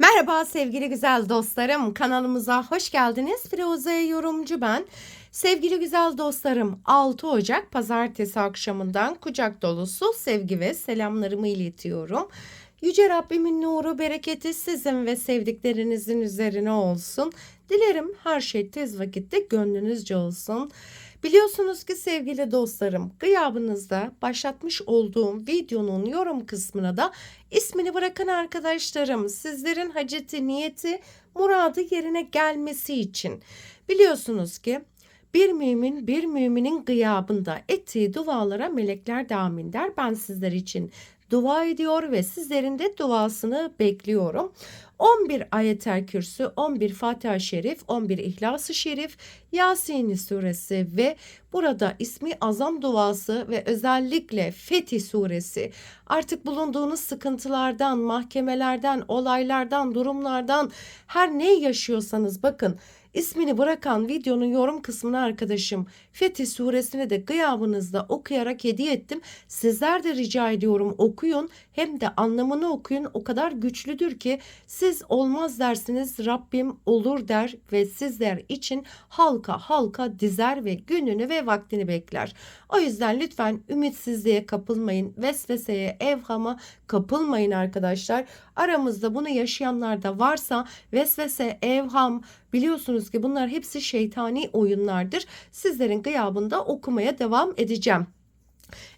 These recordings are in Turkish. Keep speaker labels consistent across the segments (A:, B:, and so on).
A: Merhaba sevgili güzel dostlarım. Kanalımıza hoş geldiniz. Firuze yorumcu ben. Sevgili güzel dostlarım 6 Ocak pazartesi akşamından kucak dolusu sevgi ve selamlarımı iletiyorum. Yüce Rabbimin nuru bereketi sizin ve sevdiklerinizin üzerine olsun. Dilerim her şey tez vakitte gönlünüzce olsun. Biliyorsunuz ki sevgili dostlarım gıyabınızda başlatmış olduğum videonun yorum kısmına da ismini bırakın arkadaşlarım sizlerin haceti niyeti muradı yerine gelmesi için. Biliyorsunuz ki bir mümin bir müminin gıyabında ettiği dualara melekler de amin der. Ben sizler için dua ediyor ve sizlerin de duasını bekliyorum. 11 ayetel kürsü, 11 Fatiha Şerif, 11 İhlas-ı Şerif, Yasin suresi ve burada ismi azam duası ve özellikle Fetih suresi artık bulunduğunuz sıkıntılardan, mahkemelerden, olaylardan, durumlardan her ne yaşıyorsanız bakın ismini bırakan videonun yorum kısmına arkadaşım Fetih suresini de gıyabınızda okuyarak hediye ettim. Sizler de rica ediyorum okuyun hem de anlamını okuyun o kadar güçlüdür ki siz olmaz dersiniz Rabbim olur der ve sizler için halka halka dizer ve gününü ve vaktini bekler. O yüzden lütfen ümitsizliğe kapılmayın, vesveseye, evhama kapılmayın arkadaşlar. Aramızda bunu yaşayanlar da varsa vesvese, evham biliyorsunuz ki bunlar hepsi şeytani oyunlardır. Sizlerin gıyabında okumaya devam edeceğim.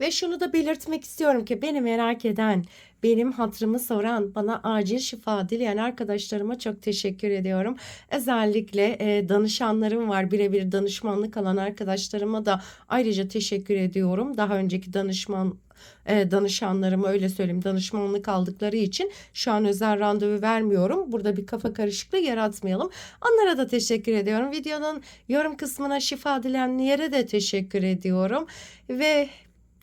A: Ve şunu da belirtmek istiyorum ki beni merak eden, benim hatırımı soran, bana acil şifa dileyen arkadaşlarıma çok teşekkür ediyorum. Özellikle e, danışanlarım var, birebir danışmanlık alan arkadaşlarıma da ayrıca teşekkür ediyorum. Daha önceki danışman e, danışanlarıma öyle söyleyeyim danışmanlık aldıkları için şu an özel randevu vermiyorum. Burada bir kafa karışıklığı yaratmayalım. Onlara da teşekkür ediyorum. Videonun yorum kısmına şifa dileyenlere de teşekkür ediyorum. Ve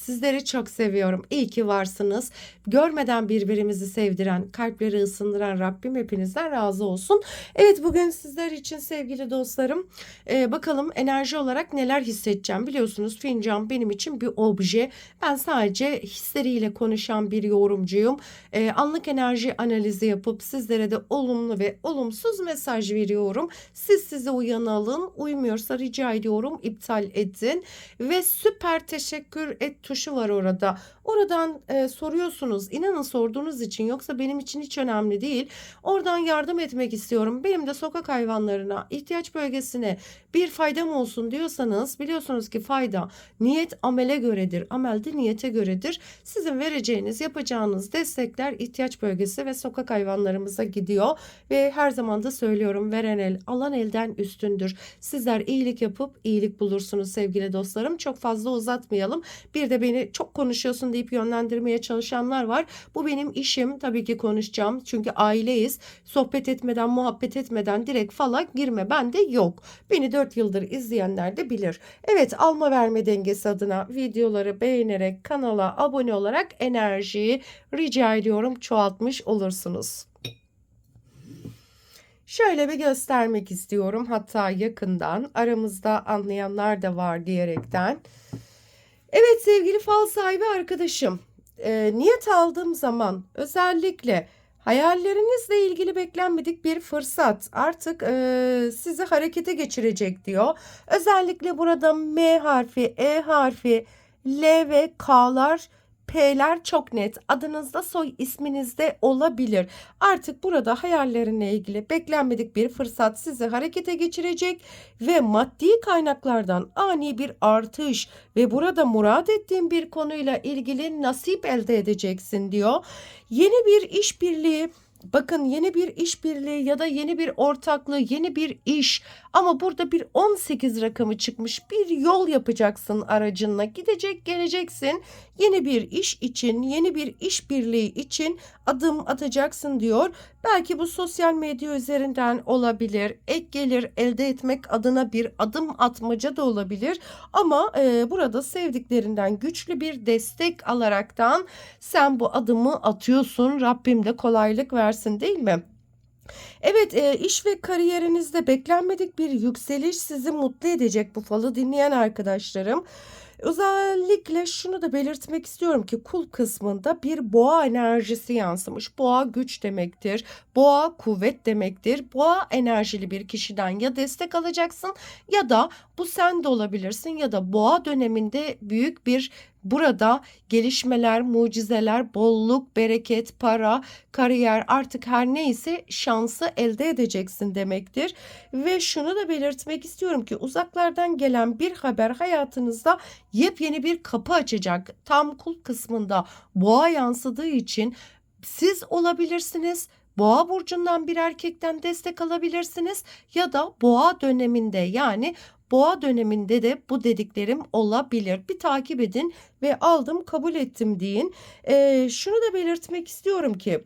A: Sizleri çok seviyorum. İyi ki varsınız. Görmeden birbirimizi sevdiren, kalpleri ısındıran Rabbim hepinizden razı olsun. Evet bugün sizler için sevgili dostlarım e, bakalım enerji olarak neler hissedeceğim. Biliyorsunuz fincan benim için bir obje. Ben sadece hisleriyle konuşan bir yorumcuyum. E, anlık enerji analizi yapıp sizlere de olumlu ve olumsuz mesaj veriyorum. Siz size uyan alın. Uymuyorsa rica ediyorum iptal edin. Ve süper teşekkür et tuşu var orada. Oradan e, soruyorsunuz. İnanın sorduğunuz için yoksa benim için hiç önemli değil. Oradan yardım etmek istiyorum. Benim de sokak hayvanlarına, ihtiyaç bölgesine bir faydam olsun diyorsanız biliyorsunuz ki fayda niyet amele göredir. Amel de niyete göredir. Sizin vereceğiniz, yapacağınız destekler ihtiyaç bölgesi ve sokak hayvanlarımıza gidiyor. Ve her zaman da söylüyorum veren el alan elden üstündür. Sizler iyilik yapıp iyilik bulursunuz sevgili dostlarım. Çok fazla uzatmayalım. Bir de beni çok konuşuyorsun deyip yönlendirmeye çalışanlar var. Bu benim işim. Tabii ki konuşacağım. Çünkü aileyiz. Sohbet etmeden, muhabbet etmeden direkt falan girme bende yok. Beni 4 yıldır izleyenler de bilir. Evet alma verme dengesi adına videoları beğenerek kanala abone olarak enerjiyi rica ediyorum çoğaltmış olursunuz. Şöyle bir göstermek istiyorum hatta yakından aramızda anlayanlar da var diyerekten. Evet sevgili fal sahibi arkadaşım e, niyet aldığım zaman özellikle hayallerinizle ilgili beklenmedik bir fırsat artık e, sizi harekete geçirecek diyor. Özellikle burada M harfi, E harfi, L ve K'lar P'ler çok net. Adınızda soy isminizde olabilir. Artık burada hayallerinle ilgili beklenmedik bir fırsat sizi harekete geçirecek ve maddi kaynaklardan ani bir artış ve burada murad ettiğin bir konuyla ilgili nasip elde edeceksin diyor. Yeni bir işbirliği Bakın yeni bir işbirliği ya da yeni bir ortaklığı, yeni bir iş ama burada bir 18 rakamı çıkmış. Bir yol yapacaksın aracınla. Gidecek, geleceksin. Yeni bir iş için, yeni bir işbirliği için adım atacaksın diyor. Belki bu sosyal medya üzerinden olabilir. Ek gelir elde etmek adına bir adım atmaca da olabilir. Ama e, burada sevdiklerinden güçlü bir destek alaraktan sen bu adımı atıyorsun. Rabbim de kolaylık versin değil mi? Evet e, iş ve kariyerinizde beklenmedik bir yükseliş sizi mutlu edecek bu falı dinleyen arkadaşlarım. Özellikle şunu da belirtmek istiyorum ki kul kısmında bir boğa enerjisi yansımış. Boğa güç demektir. Boğa kuvvet demektir. Boğa enerjili bir kişiden ya destek alacaksın ya da bu sen de olabilirsin ya da boğa döneminde büyük bir burada gelişmeler, mucizeler, bolluk, bereket, para, kariyer artık her neyse şansı elde edeceksin demektir. Ve şunu da belirtmek istiyorum ki uzaklardan gelen bir haber hayatınızda yepyeni bir kapı açacak. Tam kul kısmında boğa yansıdığı için siz olabilirsiniz. Boğa burcundan bir erkekten destek alabilirsiniz ya da boğa döneminde yani boğa döneminde de bu dediklerim olabilir. Bir takip edin ve aldım kabul ettim deyin. Ee, şunu da belirtmek istiyorum ki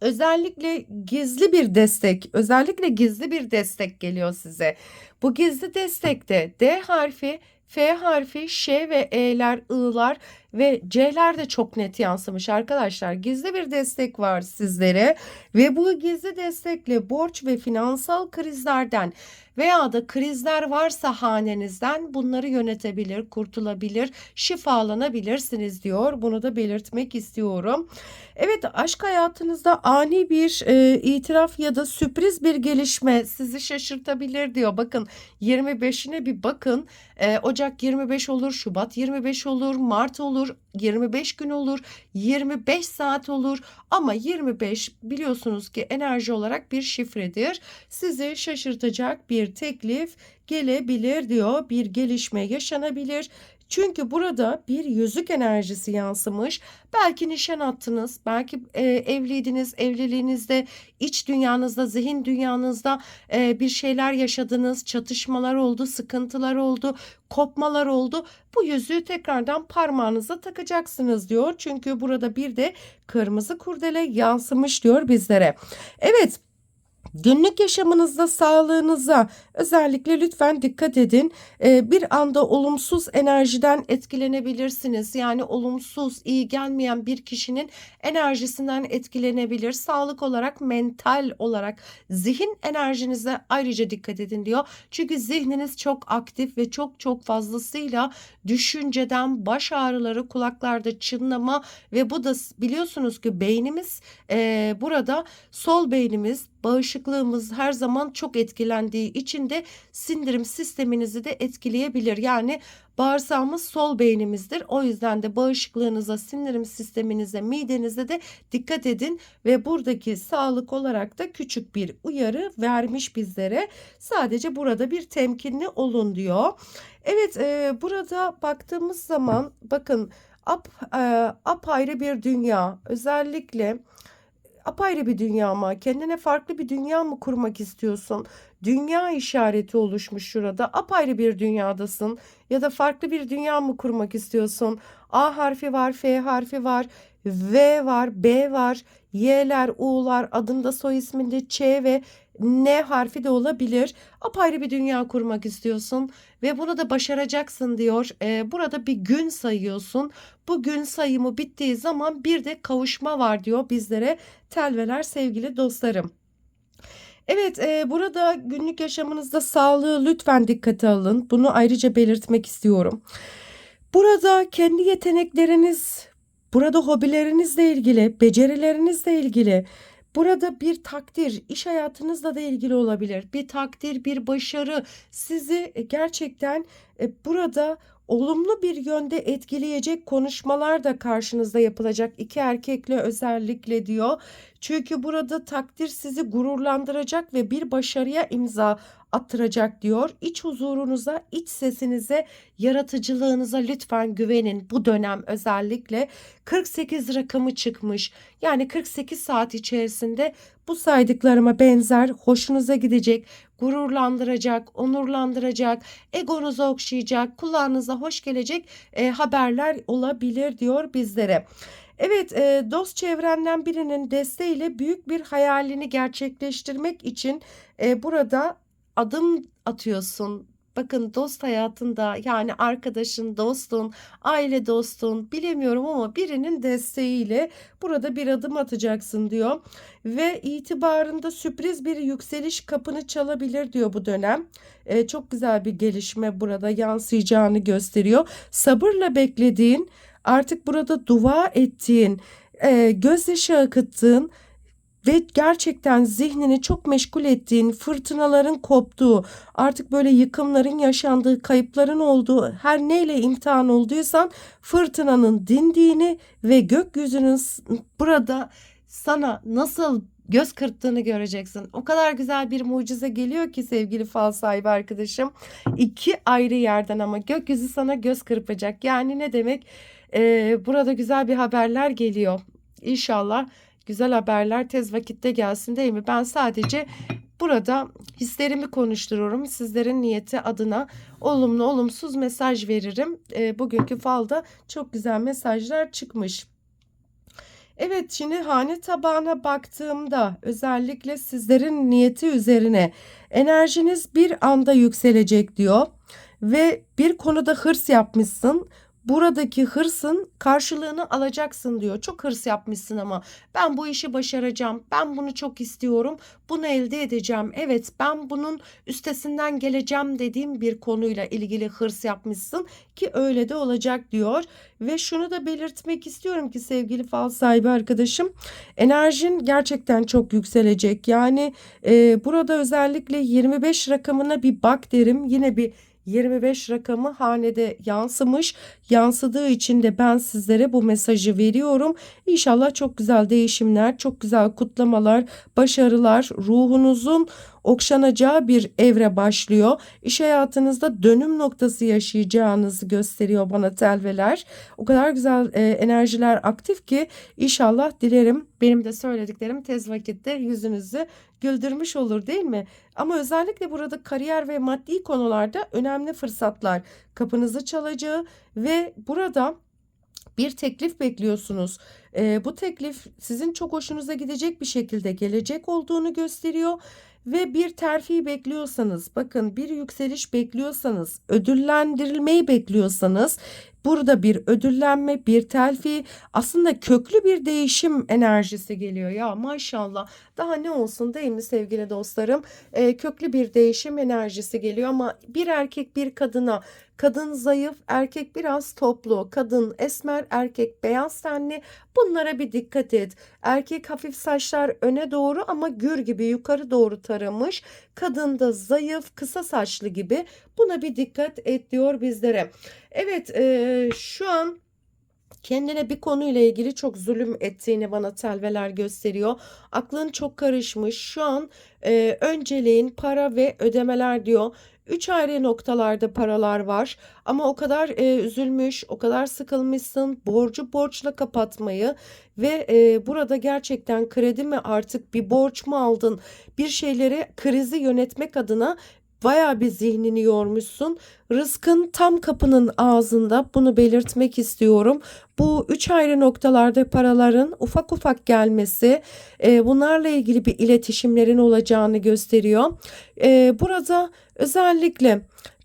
A: özellikle gizli bir destek, özellikle gizli bir destek geliyor size. Bu gizli destekte D harfi, F harfi, Ş ve E'ler, I'lar ve C'ler de çok net yansımış arkadaşlar. Gizli bir destek var sizlere ve bu gizli destekle borç ve finansal krizlerden veya da krizler varsa hanenizden bunları yönetebilir, kurtulabilir, şifalanabilirsiniz diyor. Bunu da belirtmek istiyorum. Evet aşk hayatınızda ani bir e, itiraf ya da sürpriz bir gelişme sizi şaşırtabilir diyor. Bakın 25'ine bir bakın. E, Ocak 25 olur, Şubat 25 olur, Mart olur, 25 gün olur, 25 saat olur ama 25 biliyorsunuz ki enerji olarak bir şifredir. Sizi şaşırtacak bir teklif gelebilir diyor. Bir gelişme yaşanabilir. Çünkü burada bir yüzük enerjisi yansımış. Belki nişan attınız, belki e, evliydiniz, evliliğinizde, iç dünyanızda, zihin dünyanızda e, bir şeyler yaşadınız, çatışmalar oldu, sıkıntılar oldu, kopmalar oldu. Bu yüzüğü tekrardan parmağınıza takacaksınız diyor. Çünkü burada bir de kırmızı kurdele yansımış diyor bizlere. Evet. Günlük yaşamınızda sağlığınıza özellikle lütfen dikkat edin. Ee, bir anda olumsuz enerjiden etkilenebilirsiniz. Yani olumsuz, iyi gelmeyen bir kişinin enerjisinden etkilenebilir. Sağlık olarak, mental olarak, zihin enerjinize ayrıca dikkat edin diyor. Çünkü zihniniz çok aktif ve çok çok fazlasıyla düşünceden baş ağrıları, kulaklarda çınlama ve bu da biliyorsunuz ki beynimiz e, burada sol beynimiz bağışıklığımız her zaman çok etkilendiği için de sindirim sisteminizi de etkileyebilir. Yani bağırsağımız sol beynimizdir. O yüzden de bağışıklığınıza, sindirim sisteminize, midenize de dikkat edin ve buradaki sağlık olarak da küçük bir uyarı vermiş bizlere. Sadece burada bir temkinli olun diyor. Evet, e, burada baktığımız zaman bakın ap, e, apayrı bir dünya. Özellikle apayrı bir dünya mı? Kendine farklı bir dünya mı kurmak istiyorsun? Dünya işareti oluşmuş şurada. Apayrı bir dünyadasın ya da farklı bir dünya mı kurmak istiyorsun? A harfi var, F harfi var, V var, B var, Y'ler, U'lar, adında soy isminde Ç ve N harfi de olabilir. Apayrı bir dünya kurmak istiyorsun ve bunu da başaracaksın diyor. Ee, burada bir gün sayıyorsun. Bu gün sayımı bittiği zaman bir de kavuşma var diyor bizlere telveler sevgili dostlarım. Evet, e, burada günlük yaşamınızda sağlığı lütfen dikkate alın. Bunu ayrıca belirtmek istiyorum. Burada kendi yetenekleriniz, burada hobilerinizle ilgili, becerilerinizle ilgili, burada bir takdir, iş hayatınızla da ilgili olabilir. Bir takdir, bir başarı sizi gerçekten burada olumlu bir yönde etkileyecek konuşmalar da karşınızda yapılacak iki erkekle özellikle diyor. Çünkü burada takdir sizi gururlandıracak ve bir başarıya imza attıracak diyor. İç huzurunuza, iç sesinize, yaratıcılığınıza lütfen güvenin. Bu dönem özellikle 48 rakamı çıkmış. Yani 48 saat içerisinde bu saydıklarıma benzer hoşunuza gidecek, gururlandıracak, onurlandıracak, egonuzu okşayacak, kulağınıza hoş gelecek e, haberler olabilir diyor bizlere. Evet, e, dost çevrenden birinin desteğiyle büyük bir hayalini gerçekleştirmek için e, burada adım atıyorsun. Bakın dost hayatında yani arkadaşın, dostun, aile dostun bilemiyorum ama birinin desteğiyle burada bir adım atacaksın diyor. Ve itibarında sürpriz bir yükseliş kapını çalabilir diyor bu dönem. Ee, çok güzel bir gelişme burada yansıyacağını gösteriyor. Sabırla beklediğin artık burada dua ettiğin, e, gözyaşı akıttığın ve gerçekten zihnini çok meşgul ettiğin, fırtınaların koptuğu, artık böyle yıkımların yaşandığı, kayıpların olduğu, her neyle imtihan olduysan fırtınanın dindiğini ve gökyüzünün burada sana nasıl göz kırptığını göreceksin. O kadar güzel bir mucize geliyor ki sevgili fal sahibi arkadaşım. İki ayrı yerden ama gökyüzü sana göz kırpacak. Yani ne demek? Ee, burada güzel bir haberler geliyor. İnşallah güzel haberler tez vakitte gelsin değil mi? Ben sadece burada hislerimi konuşturuyorum. Sizlerin niyeti adına olumlu olumsuz mesaj veririm. Ee, bugünkü falda çok güzel mesajlar çıkmış. Evet şimdi hane tabağına baktığımda özellikle sizlerin niyeti üzerine enerjiniz bir anda yükselecek diyor ve bir konuda hırs yapmışsın. Buradaki hırsın karşılığını alacaksın diyor. Çok hırs yapmışsın ama ben bu işi başaracağım. Ben bunu çok istiyorum. Bunu elde edeceğim. Evet ben bunun üstesinden geleceğim dediğim bir konuyla ilgili hırs yapmışsın ki öyle de olacak diyor. Ve şunu da belirtmek istiyorum ki sevgili fal sahibi arkadaşım enerjin gerçekten çok yükselecek. Yani e, burada özellikle 25 rakamına bir bak derim. Yine bir 25 rakamı hanede yansımış. Yansıdığı için de ben sizlere bu mesajı veriyorum. İnşallah çok güzel değişimler, çok güzel kutlamalar, başarılar, ruhunuzun okşanacağı bir evre başlıyor. İş hayatınızda dönüm noktası yaşayacağınızı gösteriyor bana telveler. O kadar güzel e, enerjiler aktif ki inşallah dilerim benim de söylediklerim tez vakitte yüzünüzü güldürmüş olur değil mi? Ama özellikle burada kariyer ve maddi konularda önemli fırsatlar kapınızı çalacağı ve burada bir teklif bekliyorsunuz. Ee, bu teklif sizin çok hoşunuza gidecek bir şekilde gelecek olduğunu gösteriyor ve bir terfi bekliyorsanız, bakın bir yükseliş bekliyorsanız, ödüllendirilmeyi bekliyorsanız burada bir ödüllenme, bir terfi, aslında köklü bir değişim enerjisi geliyor. Ya maşallah daha ne olsun değil mi sevgili dostlarım? Ee, köklü bir değişim enerjisi geliyor ama bir erkek bir kadına Kadın zayıf, erkek biraz toplu. Kadın esmer, erkek beyaz tenli. Bunlara bir dikkat et. Erkek hafif saçlar öne doğru ama gür gibi yukarı doğru taramış. Kadın da zayıf, kısa saçlı gibi. Buna bir dikkat et diyor bizlere. Evet, e, şu an kendine bir konuyla ilgili çok zulüm ettiğini bana telveler gösteriyor. Aklın çok karışmış. Şu an e, önceliğin para ve ödemeler diyor. Üç ayrı noktalarda paralar var ama o kadar e, üzülmüş, o kadar sıkılmışsın, borcu borçla kapatmayı ve e, burada gerçekten kredi mi artık bir borç mu aldın? Bir şeyleri krizi yönetmek adına Bayağı bir zihnini yormuşsun. Rızkın tam kapının ağzında bunu belirtmek istiyorum. Bu üç ayrı noktalarda paraların ufak ufak gelmesi e, bunlarla ilgili bir iletişimlerin olacağını gösteriyor. E, burada özellikle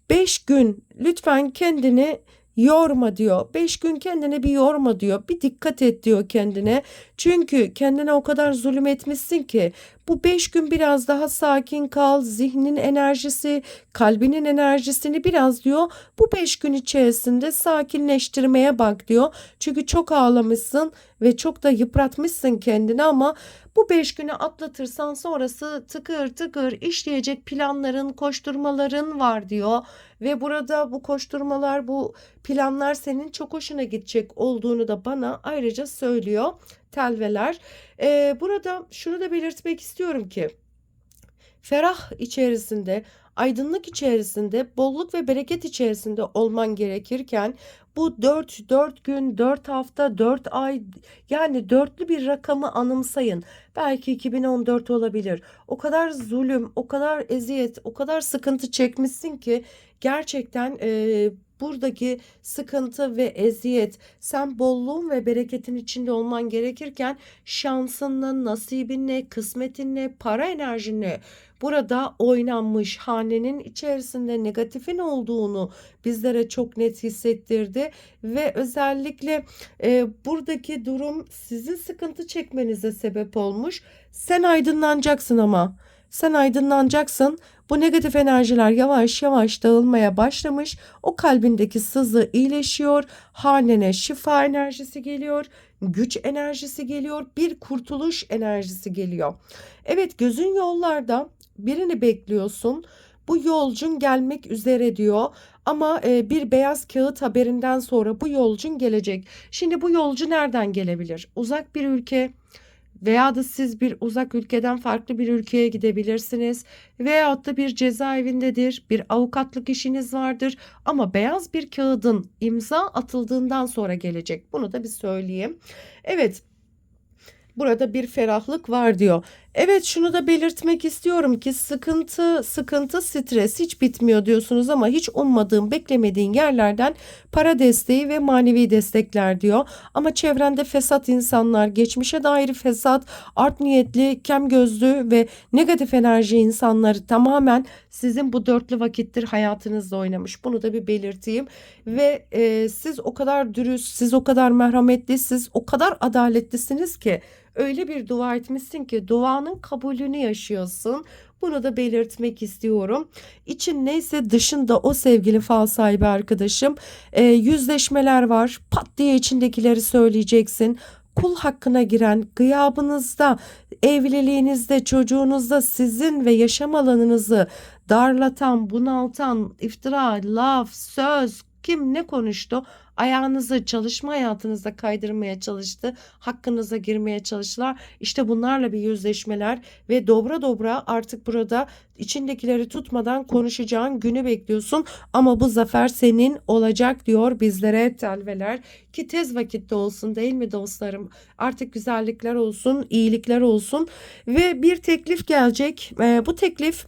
A: 5 gün lütfen kendini yorma diyor. 5 gün kendine bir yorma diyor. Bir dikkat et diyor kendine. Çünkü kendine o kadar zulüm etmişsin ki bu 5 gün biraz daha sakin kal. Zihnin enerjisi, kalbinin enerjisini biraz diyor. Bu 5 gün içerisinde sakinleştirmeye bak diyor. Çünkü çok ağlamışsın ve çok da yıpratmışsın kendini ama bu 5 günü atlatırsan sonrası tıkır tıkır işleyecek planların, koşturmaların var diyor. Ve burada bu koşturmalar, bu planlar senin çok hoşuna gidecek olduğunu da bana ayrıca söylüyor telveler. Ee, burada şunu da belirtmek istiyorum ki ferah içerisinde, aydınlık içerisinde, bolluk ve bereket içerisinde olman gerekirken bu 4 4 gün, 4 hafta, 4 ay yani dörtlü bir rakamı anımsayın. Belki 2014 olabilir. O kadar zulüm, o kadar eziyet, o kadar sıkıntı çekmişsin ki gerçekten e, buradaki sıkıntı ve eziyet sen bolluğun ve bereketin içinde olman gerekirken şansınla, nasibinle, kısmetinle, para enerjinle burada oynanmış hanenin içerisinde negatifin olduğunu bizlere çok net hissettirdi ve özellikle e, buradaki durum sizin sıkıntı çekmenize sebep olmuş. Sen aydınlanacaksın ama. Sen aydınlanacaksın. Bu negatif enerjiler yavaş yavaş dağılmaya başlamış. O kalbindeki sızı iyileşiyor. Hanene şifa enerjisi geliyor. Güç enerjisi geliyor. Bir kurtuluş enerjisi geliyor. Evet gözün yollarda birini bekliyorsun. Bu yolcun gelmek üzere diyor. Ama e, bir beyaz kağıt haberinden sonra bu yolcun gelecek. Şimdi bu yolcu nereden gelebilir? Uzak bir ülke veya da siz bir uzak ülkeden farklı bir ülkeye gidebilirsiniz veyahut da bir cezaevindedir, bir avukatlık işiniz vardır ama beyaz bir kağıdın imza atıldığından sonra gelecek. Bunu da bir söyleyeyim. Evet. Burada bir ferahlık var diyor. Evet şunu da belirtmek istiyorum ki sıkıntı, sıkıntı, stres hiç bitmiyor diyorsunuz ama hiç ummadığın, beklemediğin yerlerden para desteği ve manevi destekler diyor. Ama çevrende fesat insanlar, geçmişe dair fesat, art niyetli, kem gözlü ve negatif enerji insanları tamamen sizin bu dörtlü vakittir hayatınızda oynamış. Bunu da bir belirteyim. Ve e, siz o kadar dürüst, siz o kadar merhametli, siz o kadar adaletlisiniz ki öyle bir dua etmişsin ki duanın kabulünü yaşıyorsun. Bunu da belirtmek istiyorum. İçin neyse dışında o sevgili fal sahibi arkadaşım. E, yüzleşmeler var. Pat diye içindekileri söyleyeceksin kul hakkına giren gıyabınızda, evliliğinizde, çocuğunuzda sizin ve yaşam alanınızı darlatan, bunaltan, iftira, laf, söz, kim ne konuştu? Ayağınızı çalışma hayatınızda kaydırmaya çalıştı. Hakkınıza girmeye çalıştılar. İşte bunlarla bir yüzleşmeler ve dobra dobra artık burada içindekileri tutmadan konuşacağın günü bekliyorsun. Ama bu zafer senin olacak diyor bizlere telveler ki tez vakitte olsun değil mi dostlarım? Artık güzellikler olsun, iyilikler olsun ve bir teklif gelecek. Ee, bu teklif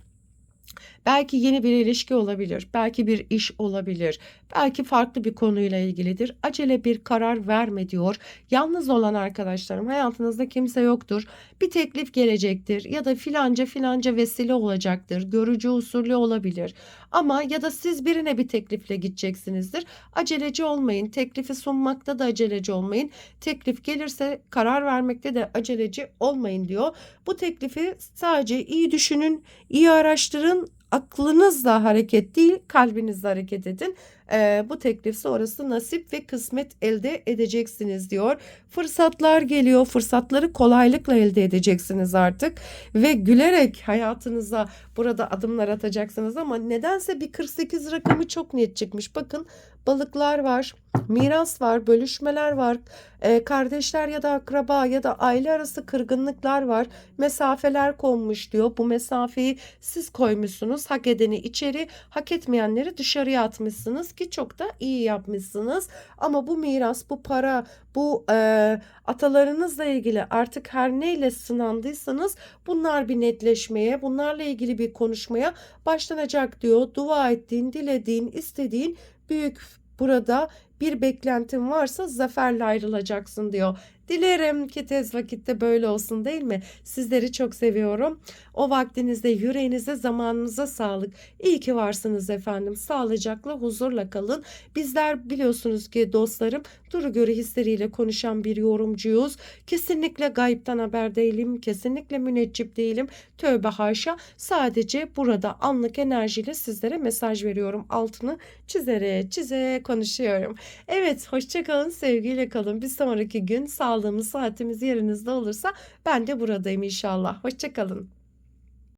A: Belki yeni bir ilişki olabilir, belki bir iş olabilir, belki farklı bir konuyla ilgilidir. Acele bir karar verme diyor. Yalnız olan arkadaşlarım hayatınızda kimse yoktur. Bir teklif gelecektir ya da filanca filanca vesile olacaktır. Görücü usulü olabilir. Ama ya da siz birine bir teklifle gideceksinizdir. Aceleci olmayın. Teklifi sunmakta da aceleci olmayın. Teklif gelirse karar vermekte de aceleci olmayın diyor. Bu teklifi sadece iyi düşünün, iyi araştırın aklınızla hareket değil kalbinizle hareket edin. Ee, bu teklif sonrası nasip ve kısmet elde edeceksiniz diyor. Fırsatlar geliyor. Fırsatları kolaylıkla elde edeceksiniz artık. Ve gülerek hayatınıza burada adımlar atacaksınız ama nedense bir 48 rakamı çok net çıkmış. Bakın balıklar var, miras var, bölüşmeler var, e, kardeşler ya da akraba ya da aile arası kırgınlıklar var, mesafeler konmuş diyor. Bu mesafeyi siz koymuşsunuz. Hak edeni içeri, hak etmeyenleri dışarıya atmışsınız ki çok da iyi yapmışsınız. Ama bu miras, bu para, bu e, atalarınızla ilgili artık her neyle sınandıysanız bunlar bir netleşmeye, bunlarla ilgili bir konuşmaya başlanacak diyor. Dua ettiğin, dilediğin, istediğin büyük burada bir beklentin varsa zaferle ayrılacaksın diyor. Dilerim ki tez vakitte böyle olsun değil mi? Sizleri çok seviyorum. O vaktinizde yüreğinize zamanınıza sağlık. İyi ki varsınız efendim. Sağlıcakla huzurla kalın. Bizler biliyorsunuz ki dostlarım duru göre hisleriyle konuşan bir yorumcuyuz. Kesinlikle gayipten haber değilim. Kesinlikle müneccip değilim. Tövbe haşa. Sadece burada anlık enerjiyle sizlere mesaj veriyorum. Altını çizere çize konuşuyorum. Evet hoşçakalın sevgiyle kalın. Bir sonraki gün sağlığımız saatimiz yerinizde olursa ben de buradayım inşallah. Hoşçakalın.